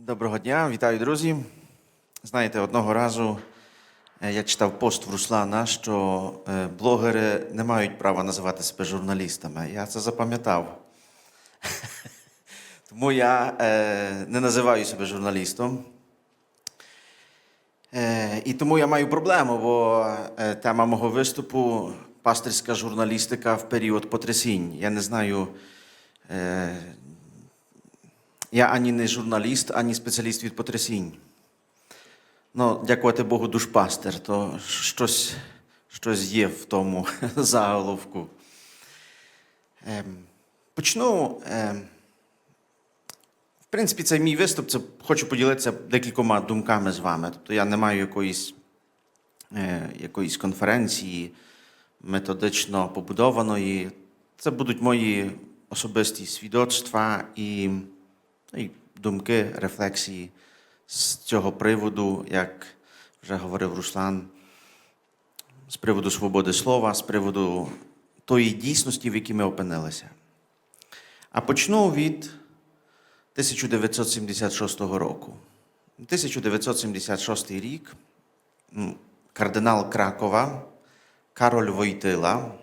Доброго дня, вітаю, друзі. Знаєте, одного разу е, я читав пост в Руслана, що е, блогери не мають права називати себе журналістами. Я це запам'ятав. Тому я е, не називаю себе журналістом. І тому я маю проблему, бо тема мого виступу пастирська журналістика в період потрясінь. Я не знаю. Я ані не журналіст, ані спеціаліст від потрясінь. Ну, дякувати Богу, душпастер, то щось, щось є в тому заголовку. Ем, почну. Ем, в принципі, це мій виступ. Це хочу поділитися декількома думками з вами. Тобто я не маю якоїсь, е, якоїсь конференції методично побудованої. Це будуть мої особисті свідоцтва і, і думки, рефлексії з цього приводу, як вже говорив Руслан, з приводу свободи слова, з приводу тої дійсності, в якій ми опинилися. А почну від 1976 року. 1976 рік кардинал Кракова Кароль Войтила,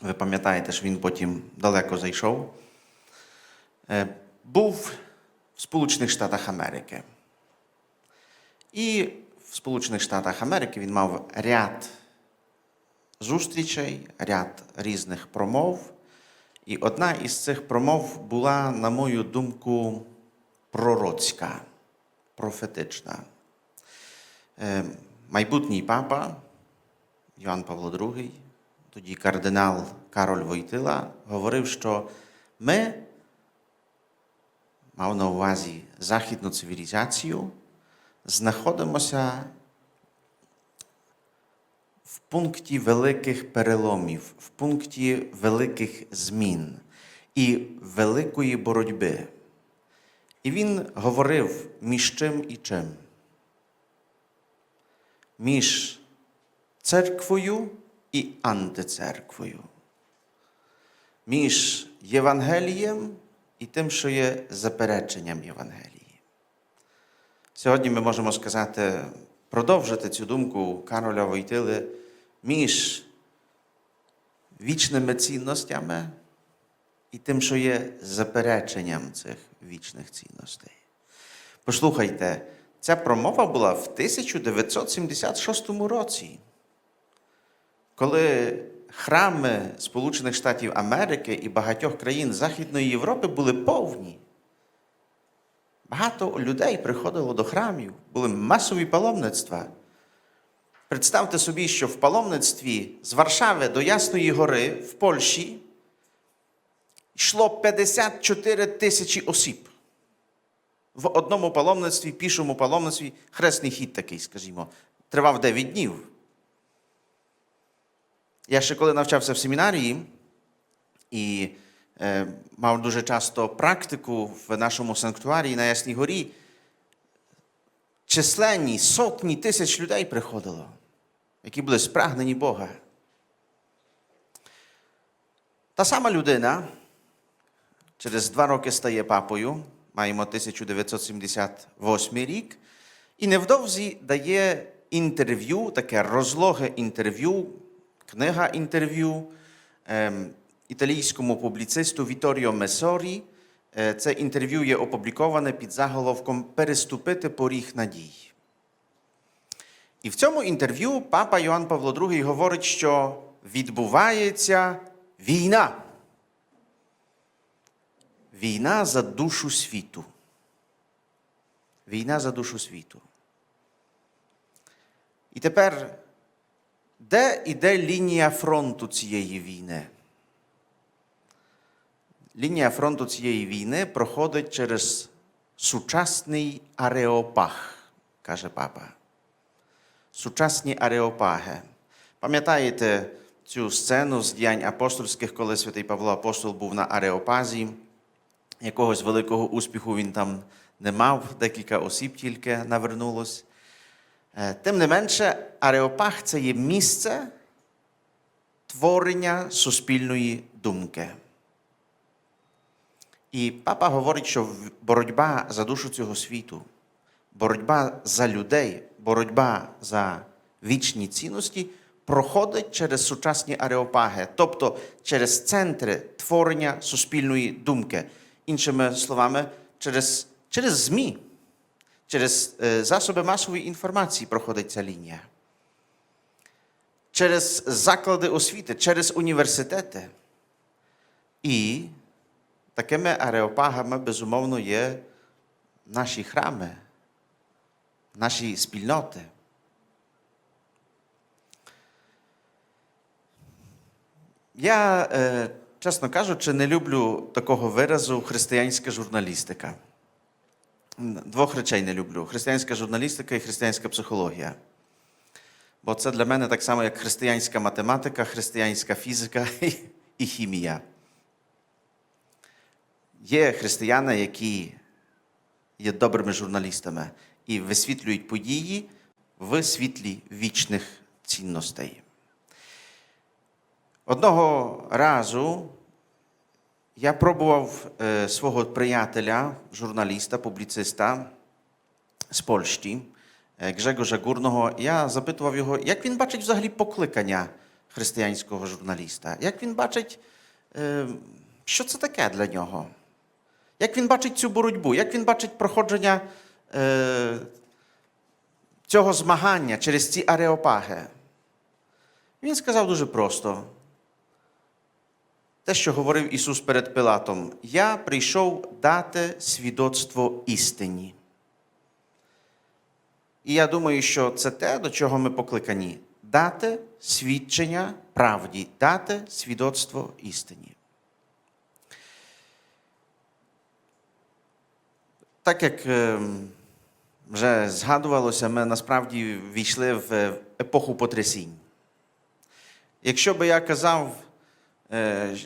ви пам'ятаєте, що він потім далеко зайшов, е, був в Сполучених Штатах Америки. І в Сполучених Штатах Америки він мав ряд зустрічей, ряд різних промов. І одна із цих промов була, на мою думку, пророцька, профетична. Е, Майбутній папа Йоанн Павло II, тоді кардинал Кароль Войтила, говорив, що ми, мав на увазі західну цивілізацію, знаходимося в пункті великих переломів, в пункті великих змін і великої боротьби. І він говорив між чим і чим? Між церквою і антицерквою. Між Євангелієм і тим, що є запереченням Євангелії. Сьогодні ми можемо сказати, продовжити цю думку Кароля Войтили між вічними цінностями і тим, що є запереченням цих вічних цінностей. Послухайте, ця промова була в 1976 році, коли храми Сполучених Штатів Америки і багатьох країн Західної Європи були повні. Багато людей приходило до храмів, були масові паломництва. Представте собі, що в паломництві з Варшави до Ясної Гори в Польщі йшло 54 тисячі осіб. В одному паломництві, пішому паломництві, хресний хід такий, скажімо, тривав 9 днів. Я ще коли навчався в семінарії і е, мав дуже часто практику в нашому санктуарії на Ясній Горі, численні сотні тисяч людей приходило, які були спрагнені Бога. Та сама людина через два роки стає папою, маємо 1978 рік, і невдовзі дає інтерв'ю, таке розлоге інтерв'ю, книга інтерв'ю італійському публіцисту Віторіо Месорі. Це інтерв'ю є опубліковане під заголовком Переступити поріг надій. І в цьому інтерв'ю папа Йоанн Павло II говорить, що відбувається війна. Війна за душу світу. Війна за душу світу. І тепер, де іде лінія фронту цієї війни? Лінія фронту цієї війни проходить через сучасний ареопаг, каже папа. Сучасні ареопаги. Пам'ятаєте цю сцену з діянь апостольських, коли святий Павло Апостол був на ареопазі? Якогось великого успіху він там не мав, декілька осіб тільки навернулось. Е, Тим не менше, ареопаг це є місце творення суспільної думки. І папа говорить, що боротьба за душу цього світу, боротьба за людей, боротьба за вічні цінності проходить через сучасні ареопаги, тобто через центри творення суспільної думки. Іншими словами, через, через ЗМІ, через засоби масової інформації проходить ця лінія. Через заклади освіти, через університети. І такими ареопагами, безумовно, є наші храми, наші спільноти. Я, чесно кажучи, не люблю такого виразу християнська журналістика. Двох речей не люблю: християнська журналістика і християнська психологія. Бо це для мене так само, як християнська математика, християнська фізика і- хімія. Є християни, які є добрими журналістами і висвітлюють події в світлі вічних цінностей. Одного разу я пробував е, свого приятеля, журналіста, публіциста з Польщі, е, Гжегорza Гурного. Я запитував його, як він бачить взагалі покликання християнського журналіста, як він бачить, е, що це таке для нього, як він бачить цю боротьбу, як він бачить проходження е, цього змагання через ці ареопаги. Він сказав дуже просто. Те, що говорив Ісус перед Пилатом, я прийшов дати свідоцтво істині. І я думаю, що це те, до чого ми покликані дати свідчення правді, дати свідоцтво істині. Так як ем, вже згадувалося, ми насправді війшли в епоху потрясінь. Якщо би я казав е,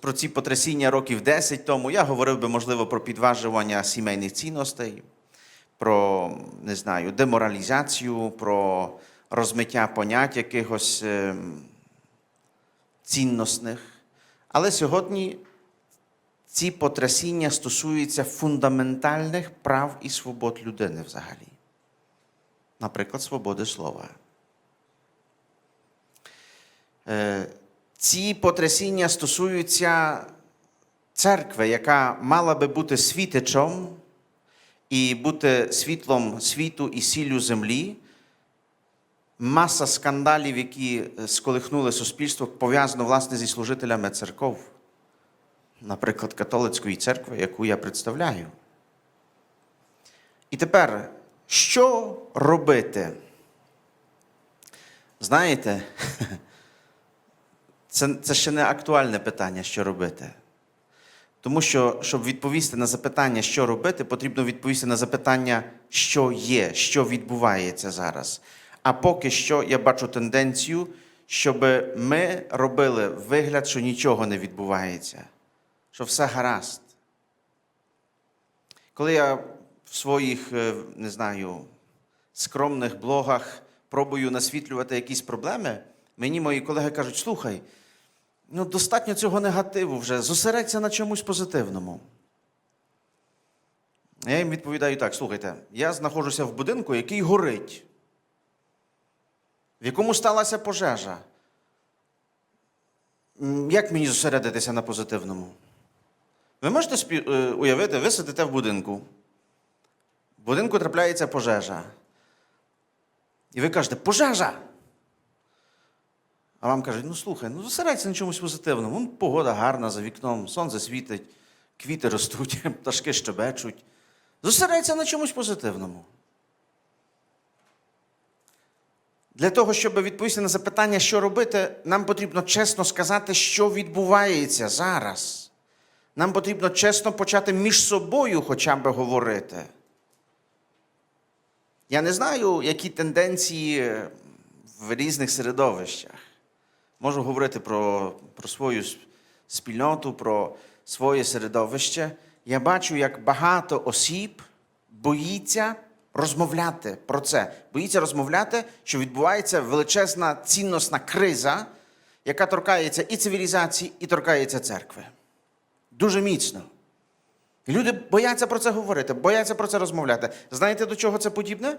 про, ці потрясіння років 10 тому, я говорив би, можливо, про підважування сімейних цінностей, про не знаю, деморалізацію, про розмиття понять якихось ем, цінностних. Але сьогодні ці потрясіння стосуються фундаментальних прав і свобод людини взагалі. Наприклад, свободи слова. Ці потрясіння стосуються церкви, яка мала би бути світичом і бути світлом світу і сіллю землі. Маса скандалів, які е, сколихнули суспільство, пов'язано власне зі служителями церков, наприклад, католицької церкви, яку я представляю. І тепер, що робити? Знаєте, це, це ще не актуальне питання, що робити. Тому що, щоб відповісти на запитання, що робити, потрібно відповісти на запитання, що є, що відбувається зараз. А поки що я бачу тенденцію, щоб ми робили вигляд, що нічого не відбувається, що все гаразд. Коли я в своїх, е, не знаю, скромних блогах пробую насвітлювати якісь проблеми, мені мої колеги кажуть: слухай, ну достатньо цього негативу вже, зосередься на чомусь позитивному. Я їм відповідаю так: слухайте, я знаходжуся в будинку, який горить, в якому сталася пожежа. Як мені зосередитися на позитивному? Ви можете спі- е, уявити, ви сидите в будинку. В будинку трапляється пожежа. І ви кажете, пожежа! А вам кажуть, ну слухай, ну зосередься на чомусь позитивному. Ну, погода гарна за вікном, сонце світить, квіти ростуть, пташки щебечуть. Зосередься на чомусь позитивному. Для того, щоб відповісти на запитання, що робити, нам потрібно чесно сказати, що відбувається зараз. Нам потрібно чесно почати між собою хоча б говорити. Я не знаю, які тенденції в різних середовищах. Можу говорити про, про свою спільноту, про своє середовище. Я бачу, як багато осіб боїться розмовляти про це. Боїться розмовляти, що відбувається величезна цінностна криза, яка торкається і цивілізації, і торкається церкви. Дуже міцно. Люди бояться про це говорити, бояться про це розмовляти. Знаєте, до чого це подібне?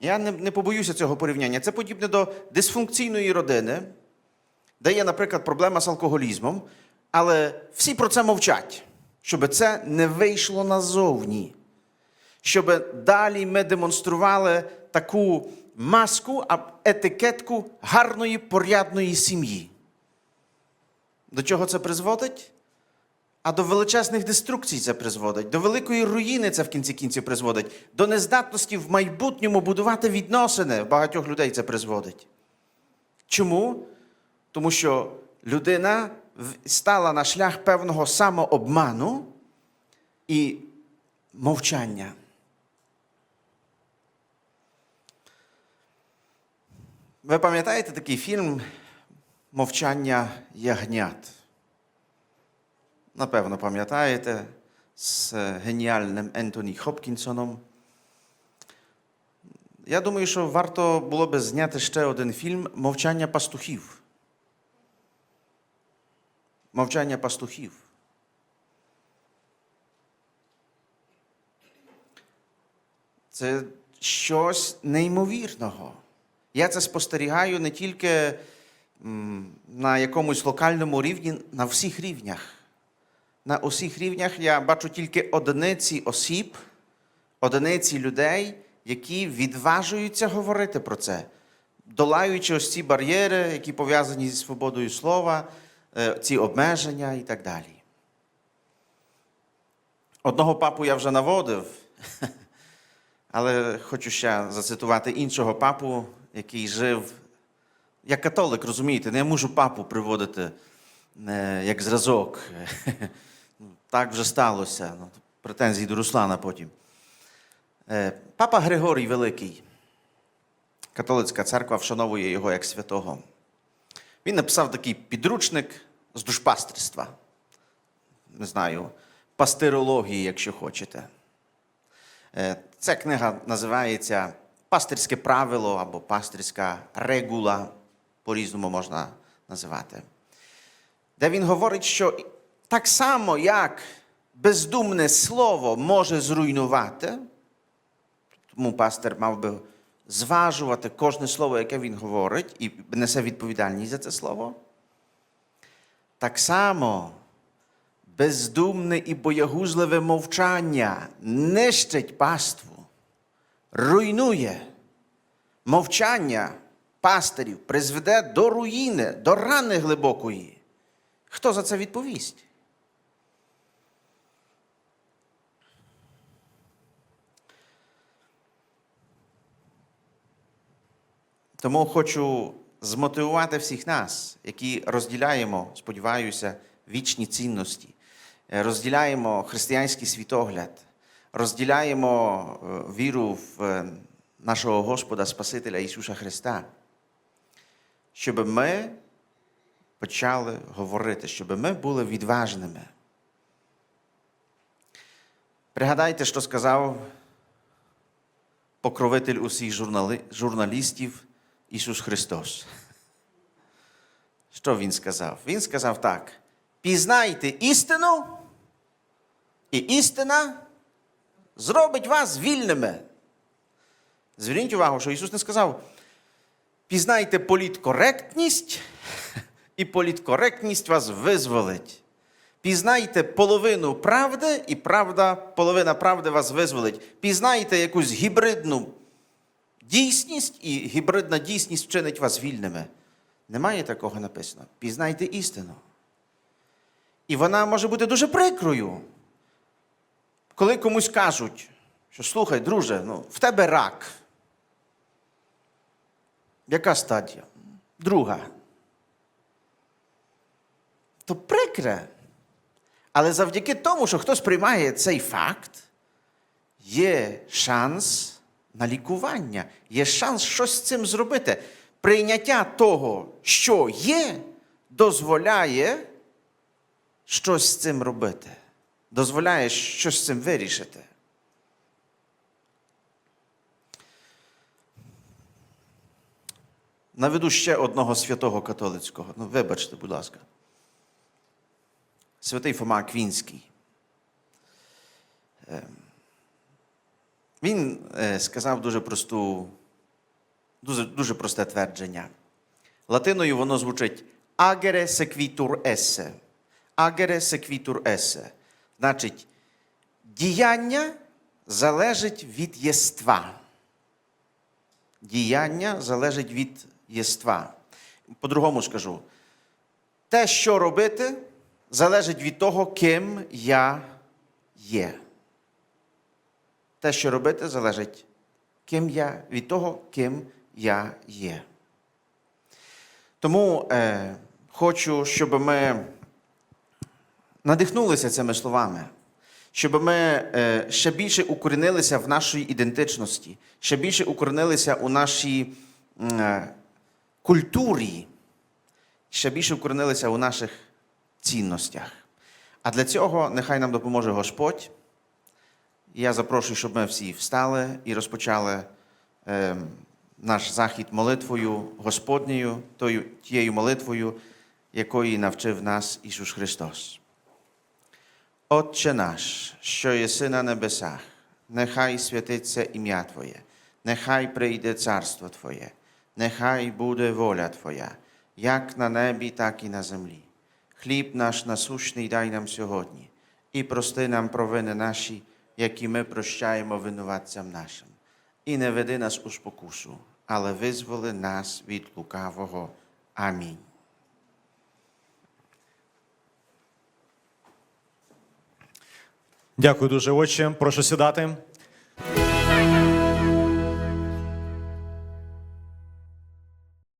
Я не, не побоюся цього порівняння. Це подібне до дисфункційної родини, де є, наприклад, проблема з алкоголізмом, але всі про це мовчать, щоб це не вийшло назовні. Щоб далі ми демонстрували таку маску, а етикетку гарної, порядної сім'ї. До чого це призводить? А до величезних деструкцій це призводить, до великої руїни це в кінці кінців призводить, до нездатності в майбутньому будувати відносини. Багатьох людей це призводить. Чому? Тому що людина стала на шлях певного самообману і мовчання. Ви пам'ятаєте такий фільм Мовчання ягнят? Напевно, пам'ятаєте з е, геніальним Ентоні Хопкінсоном. Я думаю, що варто було би зняти ще один фільм Мовчання пастухів. Мовчання пастухів. Це щось неймовірного. Я це спостерігаю не тільки на якомусь локальному рівні, на всіх рівнях. На усіх рівнях я бачу тільки одиниці осіб, одиниці людей, які відважуються говорити про це, долаючи ось ці бар'єри, які пов'язані зі свободою слова, ці обмеження і так далі. Одного папу я вже наводив, але хочу ще зацитувати іншого папу, який жив як католик, розумієте, не можу папу приводити е, як зразок. Так вже сталося. Ну, претензії до Руслана потім. Е, Папа Григорій Великий. Католицька церква вшановує його як святого. Він написав такий підручник з душпастерства. Не знаю, пастирології, якщо хочете. Е, Ця книга називається Пастирське правило або пастирська регула, по-різному можна називати. Де він говорить, що так само, як бездумне слово може зруйнувати, тому пастир мав би зважувати кожне слово, яке він говорить, і несе відповідальність за це слово. Так само бездумне і боягузливе мовчання нищить паству, руйнує. Мовчання пастирів призведе до руїни, до рани глибокої. Хто за це відповість? Тому хочу змотивувати всіх нас, які розділяємо, сподіваюся, вічні цінності, е, розділяємо християнський світогляд, розділяємо е, віру в е, нашого Господа Спасителя Ісуса Христа, щоб ми почали говорити, щоб ми були відважними. Пригадайте, що сказав покровитель усіх журнали... журналістів Ісус Христос. Що Він сказав? Він сказав так: пізнайте істину, і істина зробить вас вільними. Зверніть увагу, що Ісус не сказав: пізнайте політкоректність, і політкоректність вас визволить. Пізнайте половину правди, і правда, половина правди вас визволить. Пізнайте якусь гібридну дійсність, і гібридна дійсність вчинить вас вільними. Немає такого написано. Пізнайте істину. І вона може бути дуже прикрою. Коли комусь кажуть, що слухай, друже, ну, в тебе рак. Яка стадія? Друга. То прикре. Але завдяки тому, що хтось приймає цей факт, є шанс на лікування, є шанс щось з цим зробити. Прийняття того, що є, дозволяє щось з цим робити, дозволяє щось з цим вирішити. Наведу ще одного святого католицького. Ну, вибачте, будь ласка. Святий Фома Аквінський. Він е, сказав дуже просту, дуже, дуже просте твердження. Латиною воно звучить agere sequitur esse. Agere sequitur esse. Значить, діяння залежить від єства. Діяння залежить від єства. По-другому скажу. Те, що робити, залежить від того, ким я є. Те, що робити, залежить ким я, від того, ким я є. Тому е, хочу, щоб ми надихнулися цими словами, щоб ми е, ще більше укорінилися в нашій ідентичності, ще більше укорінилися у нашій е, культурі, ще більше укорінилися у наших цінностях. А для цього нехай нам допоможе Господь. Я запрошую, щоб ми всі встали і розпочали е, наш захід молитвою Господньою, тою, тією молитвою, якої навчив нас Ісус Христос. Отче наш, що єси на небесах, нехай святиться ім'я Твоє, нехай прийде царство Твоє, нехай буде воля Твоя, як на небі, так і на землі. Хліб наш насущний дай нам сьогодні, і прости нам провини наші, які ми прощаємо винуватцям нашим. І не веди нас у спокусу, але визволи нас від лукавого. Амінь. Дякую дуже, отче. Прошу сідати.